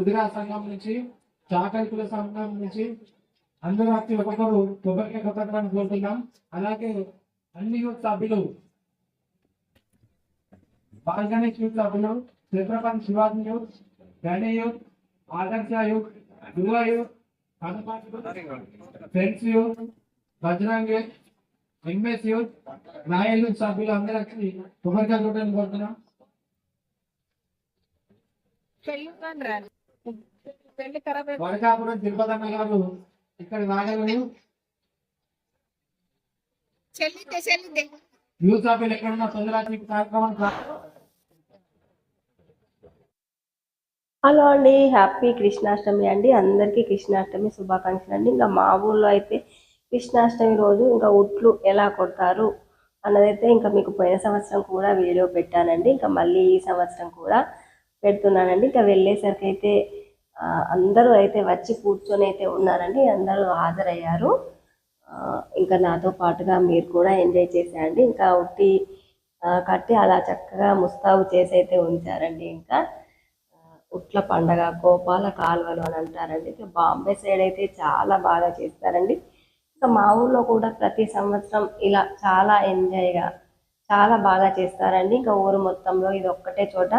ముదిరా సంఘం నుంచి చాకరికుల సంఘం నుంచి అందరూ వచ్చి ఒక్కొక్కరు కొబ్బరికాయ కొట్టడానికి కోరుతున్నాం అలాగే అన్ని యూత్ సభ్యులు పాల్గొనే యూత్ సభ్యులు Chhatrapati Shivaji youth గణే youth Adarsh youth Yuva youth friends youth Bajrang MS youth royal youth సభ్యులు అందరూ వచ్చి కొబ్బరికాయ కొట్టడానికి కోరుతున్నాం వరకాపురం తిరుపతి అన్న గారు ఇక్కడ రాగలను యూత్ సభ్యులు ఎక్కడున్న తొందరగా కార్యక్రమం హలో అండి హ్యాపీ కృష్ణాష్టమి అండి. అందరికీ కృష్ణాష్టమి శుభాకాంక్షలు అండి. ఇంకా మా ఊళ్ళో అయితే కృష్ణాష్టమి రోజు ఇంకా ఉట్లు ఎలా కొడతారు అన్నదైతే ఇంకా మీకు పోయిన సంవత్సరం కూడా వీడియో పెట్టానండి. ఇంకా మళ్ళీ ఈ సంవత్సరం కూడా పెడుతున్నానండి. ఇంకా వెళ్ళేసరికి అయితే అందరూ అయితే వచ్చి కూర్చొని అయితే ఉన్నారండి. అందరూ హాజరయ్యారు. ఇంకా నాతో పాటుగా మీరు కూడా ఎంజాయ్ చేసేయండి. ఇంకా ఉట్టి కట్టి అలా చక్కగా ముస్తాబు చేసి అయితే ఉంచారండి ఇంకా. ఉట్ల పండగ గోపాల కాలువలు అని అంటారండి. ఇంకా బాంబే సైడ్ అయితే చాలా బాగా చేస్తారండి. ఇంకా మా ఊళ్ళో కూడా ప్రతి సంవత్సరం ఇలా చాలా ఎంజాయ్గా చాలా బాగా చేస్తారండి. ఇంకా ఊరు మొత్తంలో ఇది ఒక్కటే చోట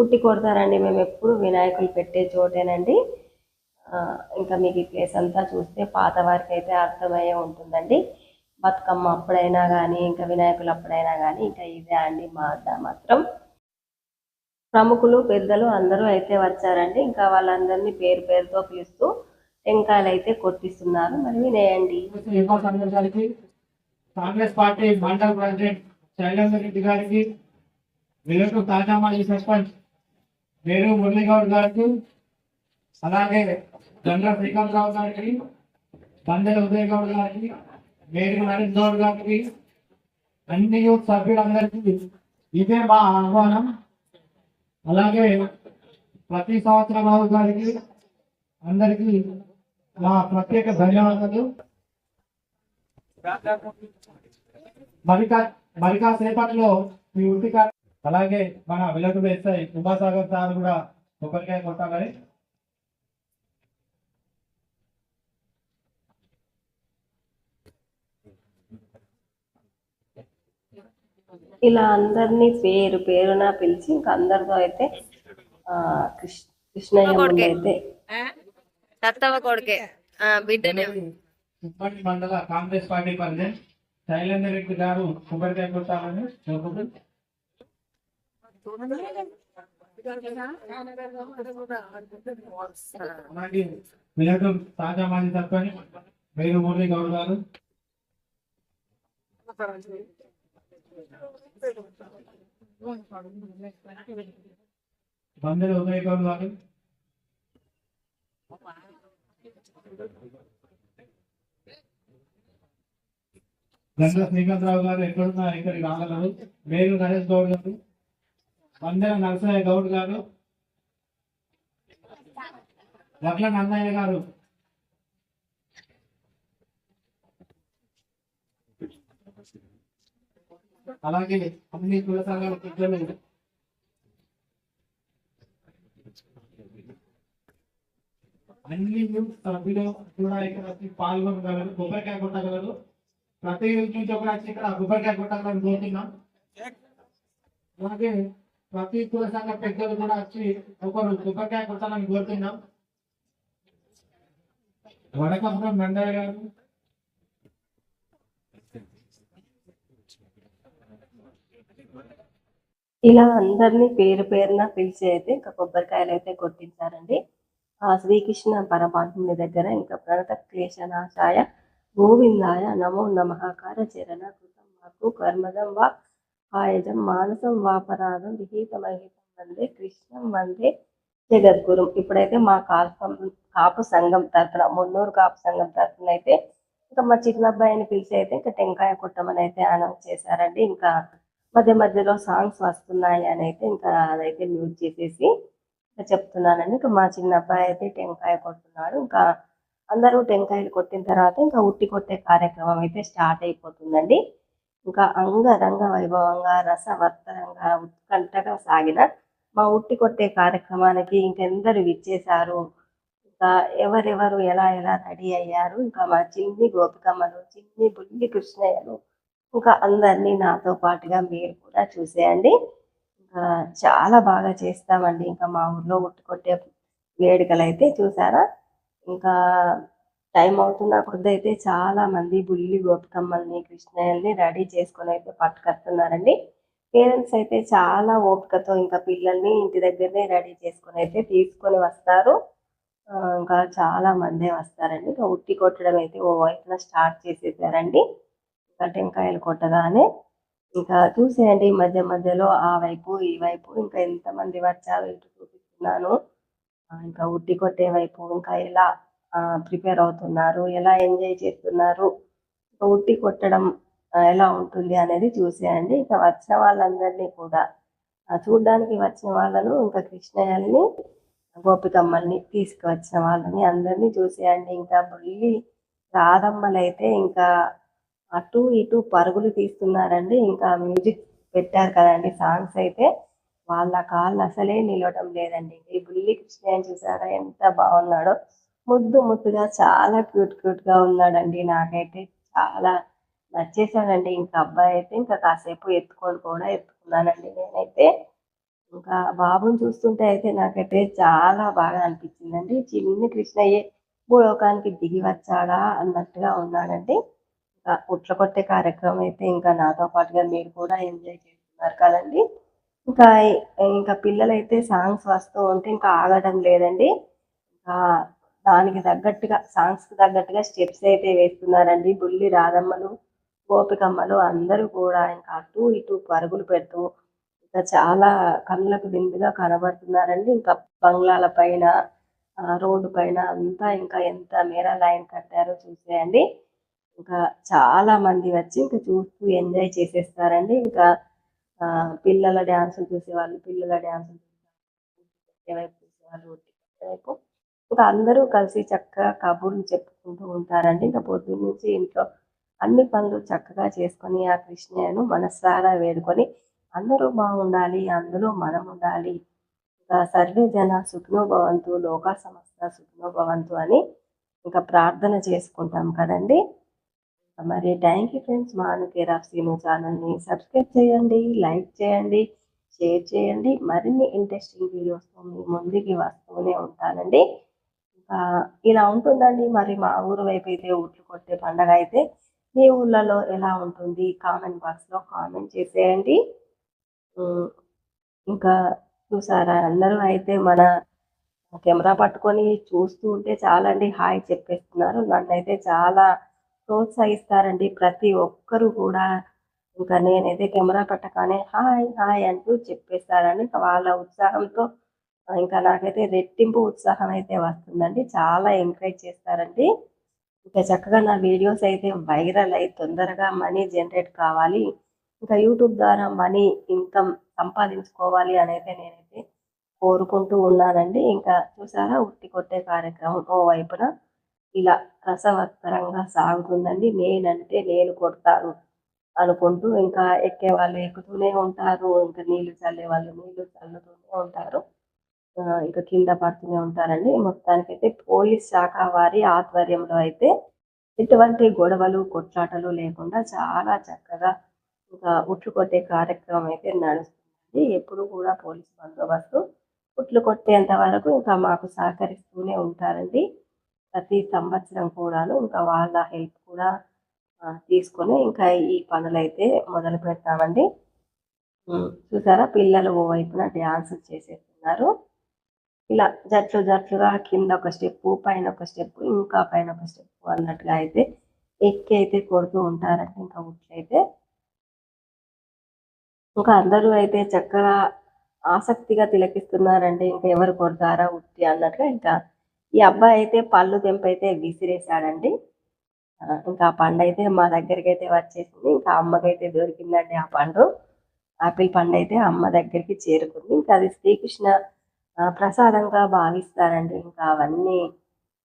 ఉట్టి కొడతారండి. మేము ఎప్పుడు వినాయకులు పెట్టే చోటేనండి. ఇంకా మీకు ఈ ప్లేస్ అంతా చూస్తే పాత వారికి అయితే అర్థమయ్యే ఉంటుందండి. బతుకమ్మ అప్పుడైనా కానీ ఇంకా వినాయకులు అప్పుడైనా కానీ ఇంకా ఇదే అండి మా అద్ద మాత్రం. ప్రముఖులు పెద్దలు అందరూ అయితే వచ్చారండి. ఇంకా వాళ్ళందరినీ పేరు పేరుతో పిలుస్తూ టెంకాయలు అయితే కొట్టిస్తున్నారు. మరి వినేయండి. కాంగ్రెస్ పార్టీ మండల ప్రెసిడెంట్ శైలేందర్ రెడ్డి గారికి విలేటు తాజా సస్పెండ్ నేను మురళీగౌడ్ గారికి అలాగే గండ్ర శ్రీకాంతరావు గారికి బందెల ఉదయ్ గౌడ్ గారికి వేరు నరేష్ గౌడ్ గారికి అన్ని యూత్ సభ్యులందరికీ ఇదే మా ఆహ్వానం. అలాగే ప్రతి సంవత్సరం రావు గారికి అందరికీ మా ప్రత్యేక ధన్యవాదాలు. మరికా మరికా సేపట్లో మీ ఉట్టి అలాగే మన వెల్లడు వేస్తాయి ఉమాసాగర్ సార్ కూడా కొబ్బరికాయ కొట్టాలని ఇలా అందరినీ పేరు పేరున పిలిచి ఇంకా అందరితో అయితే ఆ కృష్ణ అయితే సత్తవ కొడుకే. ఆ, బిడ్డనే. ఉప్పటి మండల కాంగ్రెస్ పార్టీ ప్రెసిడెంట్ శైలేంద్ర రెడ్డి గారు కొబ్బరికాయ కొట్టాలని కోరుకుంటూ తాజా మాజీ సర్పంచ్ వేరు మురళీ గౌడ్ గారు. బందెల ఉదయ్ గౌడ్ గారు. గంగ శ్రీకాంతరావు గారు ఎక్కడున్నారు? ఇక్కడికి రాగలరు? వేరు నరేష్ గౌడ్ గారు. వందల నరసయ్య గౌడ్ గారు వడ్ల నన్నయ్య గారు. అలాగే అన్ని కుల సంఘాల పెద్దలు. అన్ని సభ్యులు కూడా ఇక్కడ పాల్గొనగలరు కొబ్బరికాయ కొట్టగలరు. ప్రతి నుంచి ఒకరు ఇక్కడ కొబ్బరికాయ కొట్టగలరు కోరుతున్నాం. అలాగే ప్రతి కుల సంఘ పెద్దలు కూడా వచ్చి ఒకరు కొబ్బరికాయ కొట్టాలని కోరుతున్నాం. వడకపురం నందయ్య గారు. ఇలా అందరినీ పేరు పేరున పిలిచి అయితే ఇంకా కొబ్బరికాయలు అయితే కొట్టించారండి. ఆ శ్రీకృష్ణ పరమాత్ముని దగ్గర ఇంకా ప్రణత క్లేశనాశాయ గోవిందాయ నమో నమహాకార చరణ కృతం మాకు కర్మదం వా ఆయుధం మానసం వాపరాధం విహితమహితం వందే కృష్ణం వందే జగద్గురు. ఇప్పుడైతే మా కాల్పం కాపు సంఘం తరఫున మున్నూరు కాపు సంఘం తరఫున అయితే ఇంకా మా చిన్న అబ్బాయిని పిలిచి అయితే ఇంకా టెంకాయ కొట్టమని అయితే అనౌన్స్ చేశారండి. ఇంకా మధ్య మధ్యలో సాంగ్స్ వస్తున్నాయి అని అయితే ఇంకా అదైతే మ్యూట్ చేసేసి ఇంకా చెప్తున్నానండి. ఇంకా మా చిన్న అబ్బాయి అయితే టెంకాయ కొడుతున్నాడు. ఇంకా అందరూ టెంకాయలు కొట్టిన తర్వాత ఇంకా ఉట్టి కొట్టే కార్యక్రమం అయితే స్టార్ట్ అయిపోతుందండి. ఇంకా అంగరంగ వైభవంగా రసవర్తనంగా ఉత్కంఠగా సాగిన మా ఉట్టి కొట్టే కార్యక్రమానికి ఇంకెందరు విచ్చేశారు? ఇంకా ఎవరెవరు ఎలా ఎలా రెడీ అయ్యారు? ఇంకా మా చిన్ని గోపికమ్మలు చిన్ని బుల్లి కృష్ణయ్యలు ఇంకా అందరినీ నాతో పాటుగా మీరు కూడా చూసేయండి. ఇంకా చాలా బాగా చేస్తామండి. ఇంకా మా ఊర్లో ఉట్టి కొట్టే వేడుకలు అయితే చూసారా? ఇంకా టైం అవుతున్న కొద్ది అయితే చాలా మంది బుల్లి గోపికమ్మల్ని కృష్ణయ్యల్ని రెడీ చేసుకొని అయితే పట్టుకొస్తున్నారండి. పేరెంట్స్ అయితే చాలా ఓపికతో ఇంకా పిల్లల్ని ఇంటి దగ్గరనే రెడీ చేసుకొని అయితే తీసుకొని వస్తారు. ఇంకా చాలా మందే వస్తారండి. ఇంకా ఉట్టి కొట్టడం అయితే ఓ వైపున స్టార్ట్ చేసేసారండి. ఇంకా టెంకాయలు కొట్టగానే ఇంకా చూసేయండి మధ్య మధ్యలో ఆ వైపు ఈ వైపు ఇంకా ఎంతమంది వచ్చారో ఇటు చూపిస్తున్నాను. ఇంకా ఉట్టి కొట్టే వైపు ఇంకా ఎలా ప్రిపేర్ అవుతున్నారు ఎలా ఎంజాయ్ చేస్తున్నారు ఉట్టి కొట్టడం ఎలా ఉంటుంది అనేది చూసేయండి. ఇంకా వచ్చిన వాళ్ళందరినీ కూడా చూడడానికి వచ్చిన వాళ్ళను ఇంకా కృష్ణయ్యల్ని గోపికమ్మల్ని తీసుకువచ్చిన వాళ్ళని అందరినీ చూసేయండి. ఇంకా బుల్లి రాధమ్మలు అయితే ఇంకా అటు ఇటు పరుగులు తీస్తున్నారండి. ఇంకా మ్యూజిక్ పెట్టారు కదండి సాంగ్స్ అయితే. వాళ్ళ కాళ్ళు అసలే నిలవడం లేదండి. ఈ బుల్లి కృష్ణ చూసారా? ఎంత బాగున్నాడో. ముద్దు ముద్దుగా చాలా క్యూట్ క్యూట్గా ఉన్నాడండి నాకైతే. చాలా నచ్చేసాడండి. ఇంకా అబ్బాయి అయితే ఇంకా కాసేపు ఎత్తుకొని కూడా ఎత్తుకున్నానండి నేనైతే. ఇంకా బాబుని చూస్తుంటే అయితే నాకైతే చాలా బాగా అనిపించిందండి. చిన్ని కృష్ణయ్యే భూలోకానికి దిగి వచ్చాడా అన్నట్టుగా ఉన్నాడండి. ఇంకా ఉట్ల కొట్టే కార్యక్రమం అయితే ఇంకా నాతో పాటుగా మీరు కూడా ఎంజాయ్ చేస్తున్నారు కదండి. ఇంకా ఇంకా పిల్లలైతే సాంగ్స్ వస్తూ ఉంటే ఇంకా ఆగడం లేదండి. ఇంకా దానికి తగ్గట్టుగా సాంగ్స్కి తగ్గట్టుగా స్టెప్స్ అయితే వేస్తున్నారండి. బుల్లి రాధమ్మలు గోపికమ్మలు అందరూ కూడా ఇంకా అటు ఇటు పరుగులు పెడుతూ ఇంకా చాలా కళ్ళకు విందుగా కనబడుతున్నారండి. ఇంకా బంగ్లాల పైన రోడ్డు పైన అంతా ఇంకా ఎంత మేర లైన్ కట్టారో చూసేయండి. ఇంకా చాలా మంది వచ్చి ఇంకా చూస్తూ ఎంజాయ్ చేసేస్తారండి. ఇంకా పిల్లల డ్యాన్సులు చూసేవాళ్ళు పిల్లల డ్యాన్సులు వైపు చూసేవాళ్ళు వైపు ఇంకా అందరూ కలిసి చక్కగా కబుర్లు చెప్పుకుంటూ ఉంటారండి. ఇంకా పొద్దున్న నుంచి ఇంట్లో అన్ని పనులు చక్కగా చేసుకొని ఆ కృష్ణయ్యను మనస్సారా వేడుకొని అందరూ బాగుండాలి అందులో మనం ఉండాలి. ఇంకా సర్వే జన సుఖినో లోకా లోక సమస్త అని ఇంకా ప్రార్థన చేసుకుంటాం కదండి. మరి థ్యాంక్ యూ ఫ్రెండ్స్. మా కేర్ ఆఫ్ సీను ఛానల్ని సబ్స్క్రైబ్ చేయండి లైక్ చేయండి షేర్ చేయండి. మరిన్ని ఇంట్రెస్టింగ్ వీడియోస్తో మీ ముందుకి వస్తూనే ఉంటానండి. ఇలా ఉంటుందండి. మరి మా ఊరు వైపు అయితే ఉట్లు కొట్టే పండగ అయితే మీ ఊళ్ళలో ఎలా ఉంటుంది? కామెంట్ బాక్స్లో కామెంట్ చేసేయండి. ఇంకా చూసారా? అందరూ అయితే మన కెమెరా పట్టుకొని చూస్తూ ఉంటే చాలండి. హాయ్ చెప్పేస్తున్నారు. నన్నైతే చాలా ప్రోత్సహిస్తారండి. ప్రతి ఒక్కరు కూడా ఇంకా నేనైతే కెమెరా పట్టగానే హాయ్ హాయ్ అంటూ చెప్పేస్తారని వాళ్ళ ఉత్సాహంతో ఇంకా నాకైతే రెట్టింపు ఉత్సాహం అయితే వస్తుందండి. చాలా ఎంకరేజ్ చేస్తారండి. ఇంకా చక్కగా నా వీడియోస్ అయితే వైరల్ అయి తొందరగా మనీ జనరేట్ కావాలి. ఇంకా యూట్యూబ్ ద్వారా మనీ ఇన్కమ్ సంపాదించుకోవాలి అనైతే నేనైతే కోరుకుంటూ ఉన్నానండి. ఇంకా చూసారా ఉట్టి కొట్టే కార్యక్రమం ఓ వైపున ఇలా రసవత్తరంగా సాగుతుందండి. నేనంటే నేను కొడతాను అనుకుంటూ ఇంకా ఎక్కే వాళ్ళు ఎక్కుతూనే ఉంటారు. ఇంకా నీళ్ళు చల్లే వాళ్ళు నీళ్ళు చల్లుతూనే ఉంటారు. ఇక కింద పడుతూనే ఉంటారండి. మొత్తానికైతే పోలీస్ శాఖ వారి ఆధ్వర్యంలో అయితే ఎటువంటి గొడవలు కొట్లాటలు లేకుండా చాలా చక్కగా ఇంకా ఉట్లు కొట్టే కార్యక్రమం అయితే నడుస్తుంది ఎప్పుడు కూడా పోలీస్ బందోబస్తు ఉట్లు కొట్టేంత వరకు ఇంకా మాకు సహకరిస్తూనే ఉంటారండి. ప్రతి సంవత్సరం కూడాను ఇంకా వాళ్ళ హెల్ప్ కూడా తీసుకొని ఇంకా ఈ పనులు అయితే మొదలు పెడతామండి. చూసారా? పిల్లలు ఓ వైపున డ్యాన్స్ చేసేస్తున్నారు. ఇలా జట్లు జట్లుగా కింద ఒక స్టెప్ పైన ఒక స్టెప్ ఇంకా పైన ఒక స్టెప్ అన్నట్టుగా అయితే ఎక్కి అయితే కొడుతూ ఉంటారండి ఇంకా ఉట్లయితే ఇంకా అందరూ అయితే చక్కగా ఆసక్తిగా తిలకిస్తున్నారండి. ఇంకా ఎవరు కొడతారా ఉట్టి అన్నట్టుగా ఇంకా ఈ అబ్బాయి అయితే పళ్ళు తెంపైతే విసిరేసాడండి ఇంకా ఆ పండు అయితే మా దగ్గరికి అయితే వచ్చేసింది. ఇంకా అమ్మకైతే దొరికిందండి ఆ పండు. ఆపిల్ పండు అయితే అమ్మ దగ్గరికి చేరుకుంది. ఇంకా అది శ్రీకృష్ణ ప్రసాదంగా భావిస్తారండి. ఇంకా అవన్నీ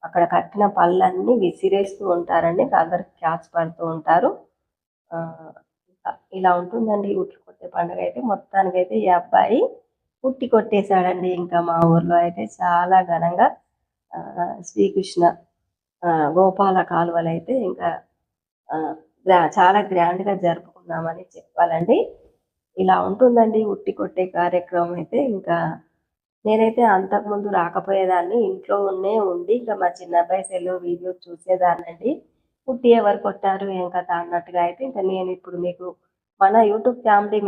అక్కడ కట్టిన పళ్ళన్నీ విసిరేస్తూ ఉంటారండి. ఇంకా క్యాచ్ పడుతూ ఉంటారు. ఇలా ఉంటుందండి. ఉట్లు కొట్టే పండుగ అయితే మొత్తానికైతే ఈ అబ్బాయి పుట్టి కొట్టేశాడండి. ఇంకా మా ఊర్లో అయితే చాలా ఘనంగా శ్రీకృష్ణ గోపాల కాలువలు అయితే ఇంకా గ్రా- చాలా గ్రాండ్గా జరుపుకుందామని జరుపుకున్నామని చెప్పాలండి. ఇలా ఉంటుందండి. ఉట్టి కొట్టే కార్యక్రమం అయితే ఇంకా నేనైతే అంతకుముందు రాకపోయేదాన్ని ఇంట్లో ఉన్నే ఉండి ఇంకా మా చిన్న అబ్బాయి సెల్ వీడియో చూసేదాన్నండి. పుట్టి ఎవరు కొట్టారు ఏం కథ అన్నట్టుగా అయితే ఇంకా నేను ఇప్పుడు మీకు మన యూట్యూబ్ ఫ్యామిలీ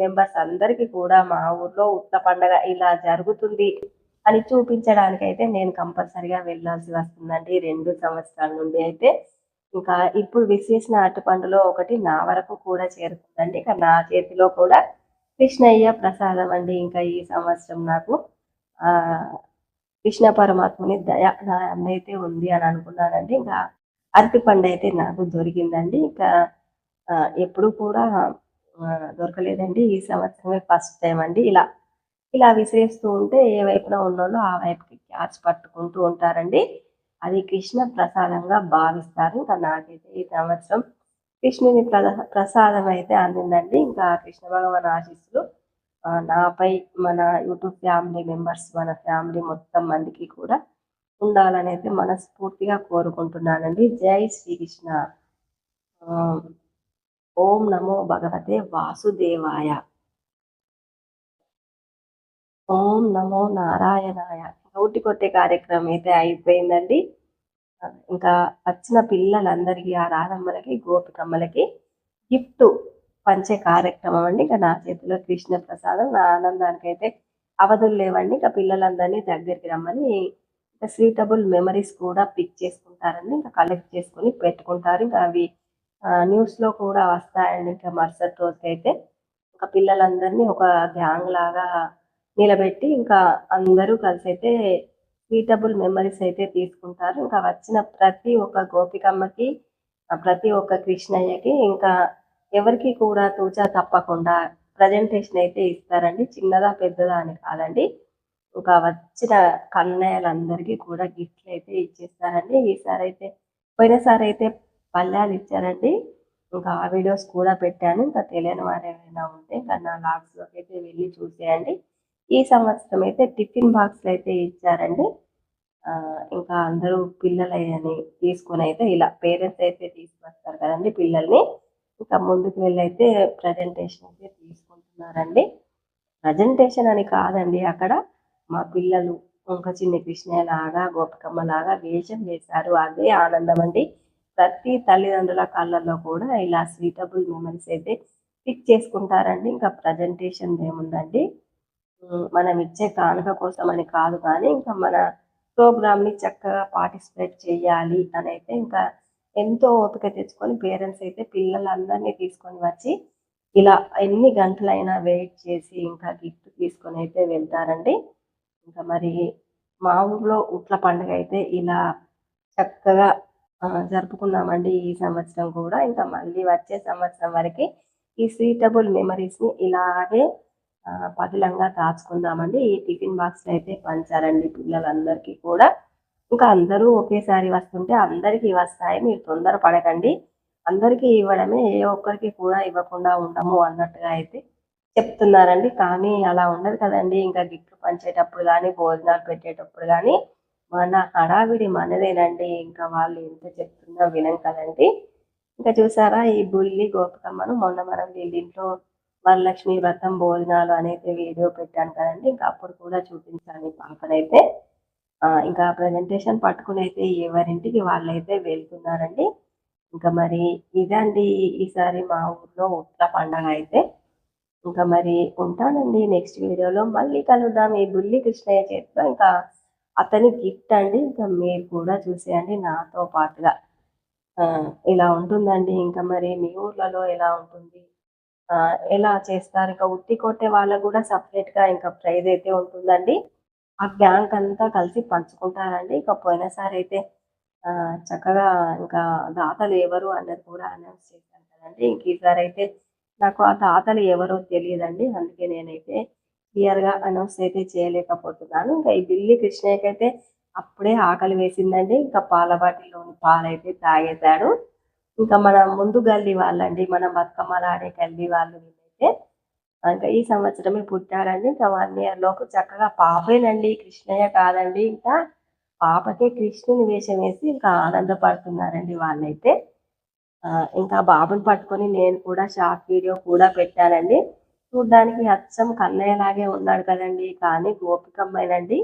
మెంబర్స్ అందరికీ కూడా మా ఊర్లో ఉట్ల పండగ ఇలా జరుగుతుంది అని చూపించడానికి అయితే నేను కంపల్సరిగా వెళ్ళాల్సి వస్తుందండి రెండు సంవత్సరాల నుండి అయితే. ఇంకా ఇప్పుడు విశేషణ అరటిపండులో ఒకటి నా వరకు కూడా చేరుతుందండి. ఇక నా చేతిలో కూడా కృష్ణయ్య ప్రసాదం అండి. ఇంకా ఈ సంవత్సరం నాకు కృష్ణ పరమాత్మని దయ నా అన్నైతే ఉంది అని అనుకున్నానండి. ఇంకా అరటిపండు అయితే నాకు దొరికిందండి. ఇంకా ఎప్పుడు కూడా దొరకలేదండి. ఈ సంవత్సరమే ఫస్ట్ టైం అండి. ఇలా ఇలా విసిరేస్తూ ఉంటే ఏ వైపున ఉన్నోళ్ళు ఆ వైపుకి క్యాచ్ పట్టుకుంటూ ఉంటారండి. అది కృష్ణ ప్రసాదంగా భావిస్తారు. ఇంకా నాకైతే ఈ సంవత్సరం కృష్ణుని ప్రసాదం అయితే అందిందండి. ఇంకా కృష్ణ భగవాన్ ఆశీస్సులు నాపై మన యూట్యూబ్ ఫ్యామిలీ మెంబర్స్ మన ఫ్యామిలీ మొత్తం మందికి కూడా ఉండాలని అయితే మనస్ఫూర్తిగా కోరుకుంటున్నానండి. జై శ్రీకృష్ణ. ఆ, ఓం నమో భగవతే వాసుదేవాయ. ఓం నమో నారాయణాయ. నోటి కొట్టే కార్యక్రమం అయితే అయిపోయిందండి. ఇంకా వచ్చిన పిల్లలందరికీ ఆ రాధమ్మలకి గోపికమ్మలకి గిఫ్ట్ పంచే కార్యక్రమం అండి. ఇంకా నా చేతిలో కృష్ణ ప్రసాదం నా ఆనందానికి అయితే అవధులు లేవండి. ఇంకా పిల్లలందరినీ దగ్గరికి రమ్మని ఇంకా స్వీటబుల్ మెమరీస్ కూడా పిక్ చేసుకుంటారండి. ఇంకా కలెక్ట్ చేసుకొని పెట్టుకుంటారు. ఇంకా అవి న్యూస్లో కూడా వస్తాయండి. ఇంకా మరుసటి రోజుకి అయితే ఇంకా పిల్లలందరినీ ఒక గ్యాంగ్ లాగా నిలబెట్టి ఇంకా అందరూ కలిసి అయితే స్వీటబుల్ మెమరీస్ అయితే తీసుకుంటారు. ఇంకా వచ్చిన ప్రతి ఒక్క గోపికమ్మకి ప్రతి ఒక్క కృష్ణయ్యకి ఇంకా ఎవరికి కూడా తూచా తప్పకుండా ప్రజెంటేషన్ అయితే ఇస్తారండి. చిన్నదా పెద్దదా అని కాదండి. ఇంకా వచ్చిన కన్నయ్యలందరికీ కూడా గిఫ్ట్లు అయితే ఇచ్చేస్తారండి. ఈసారి అయితే పోయినసారి అయితే పల్లెలు ఇచ్చారండి. ఇంకా ఆ వీడియోస్ కూడా పెట్టాను. ఇంకా తెలియని వారు ఎవరైనా ఉంటే ఇంకా నా లాగ్స్లోకి అయితే వెళ్ళి చూసేయండి. ఈ సంవత్సరం అయితే టిఫిన్ బాక్స్లు అయితే ఇచ్చారండి. ఇంకా అందరూ పిల్లలని తీసుకొని అయితే ఇలా పేరెంట్స్ అయితే తీసుకొస్తారు కదండి పిల్లల్ని. ఇంకా ముందుకు వెళ్ళైతే ప్రజెంటేషన్ అయితే తీసుకుంటున్నారండి. ప్రజెంటేషన్ అని కాదండి అక్కడ మా పిల్లలు ఇంకా చిన్న కృష్ణయ్య లాగా గోపికమ్మ లాగా వేషం వేశారు. అదే ఆనందం అండి. ప్రతి తల్లిదండ్రుల కళ్ళల్లో కూడా ఇలా స్వీటబుల్ మెమరీస్ అయితే పిక్ చేసుకుంటారండి. ఇంకా ప్రజెంటేషన్ ఏముందండి? మనం ఇచ్చే కానుక కోసం అని కాదు కానీ ఇంకా మన ప్రోగ్రామ్ని చక్కగా పార్టిసిపేట్ చేయాలి అని అయితే ఇంకా ఎంతో ఓపిక తెచ్చుకొని పేరెంట్స్ అయితే పిల్లలందరినీ తీసుకొని వచ్చి ఇలా ఎన్ని గంటలైనా వెయిట్ చేసి ఇంకా గిఫ్ట్ తీసుకొని అయితే వెళ్తారండి. ఇంకా మరి మా ఊర్లో ఉట్ల పండుగ అయితే ఇలా చక్కగా జరుపుకున్నామండి ఈ సంవత్సరం కూడా. ఇంకా మళ్ళీ వచ్చే సంవత్సరం వరకు ఈ సీటబుల్ మెమరీస్ని ఇలాగే పదిలంగా దాచుకుందామండి. ఈ టిఫిన్ బాక్స్ అయితే పంచారండి పిల్లలందరికీ కూడా. ఇంకా అందరూ ఒకేసారి వస్తుంటే అందరికీ వస్తాయి. మీరు తొందర పడకండి. అందరికీ ఇవ్వడమే ఏ ఒక్కరికి కూడా ఇవ్వకుండా ఉండము అన్నట్టుగా అయితే చెప్తున్నారండి. కానీ అలా ఉండదు కదండి. ఇంకా గిఫ్ట్ పంచేటప్పుడు కానీ భోజనాలు పెట్టేటప్పుడు కానీ మన హడావిడి మనదేనండి. ఇంకా వాళ్ళు ఎంత చెప్తున్నా వినం కదండి. ఇంకా చూసారా ఈ బుల్లి గోపికమ్మను మొన్న మనం వీళ్ళింట్లో వరలక్ష్మి వ్రతం భోజనాలు అనేది వీడియో పెట్టాను కదండి. ఇంకా అప్పుడు కూడా చూపించాను పాపనైతే. ఇంకా ప్రజెంటేషన్ పట్టుకుని అయితే ఎవరింటికి వాళ్ళైతే వెళ్తున్నారండి. ఇంకా మరి ఇదండి ఈసారి మా ఊర్లో ఉట్ల పండగ అయితే. ఇంకా మరి ఉంటానండి నెక్స్ట్ వీడియోలో. మళ్ళీ కలుద్దాం ఈ బుల్లి కృష్ణయ్య చేతిలో. ఇంకా అతని గిఫ్ట్ అండి. ఇంకా మీరు కూడా చూసేయండి నాతో పాటుగా. ఇలా ఉంటుందండి. ఇంకా మరి మీ ఊర్లలో ఎలా ఉంటుంది? ఎలా చేస్తారు? ఇంకా ఉట్టి కొట్టే వాళ్ళకు కూడా సపరేట్గా ఇంకా ప్రైజ్ అయితే ఉంటుందండి. ఆ గ్యాంగ్ అంతా కలిసి పంచుకుంటారండి. ఇక పోయినసారి అయితే చక్కగా ఇంకా దాతలు ఎవరు అన్నది కూడా అనౌన్స్ చేశాను కదండి. ఇంక ఈసారి అయితే నాకు ఆ దాతలు ఎవరో తెలియదండి. అందుకే నేనైతే క్లియర్గా అనౌన్స్ అయితే చేయలేకపోతున్నాను. ఇంకా ఈ బిల్లి కృష్ణయ్యకి అయితే అప్పుడే ఆకలి వేసిందండి. ఇంకా పాల బాటిల్లోని పాలైతే తాగేశాడు. ఇంకా మన ముందు గల్లీ వాళ్ళండి మన బతుకమ్మలాడే గల్లీ వాళ్ళు వీళ్ళైతే ఇంకా ఈ సంవత్సరమే పుట్టారండి. ఇంకా వన్ ఇయర్ లోపు చక్కగా పాపేనండి. కృష్ణయ్య కాదండి. ఇంకా పాపకే కృష్ణుని వేషం వేసి ఇంకా ఆనందపడుతున్నారండి వాళ్ళైతే. ఇంకా బాబుని పట్టుకొని నేను కూడా షార్ట్ వీడియో కూడా పెట్టానండి. చూడ్డానికి అచ్చం కన్నయ్య లాగే ఉన్నాడు కదండి. కానీ గోపికమ్మేనండి.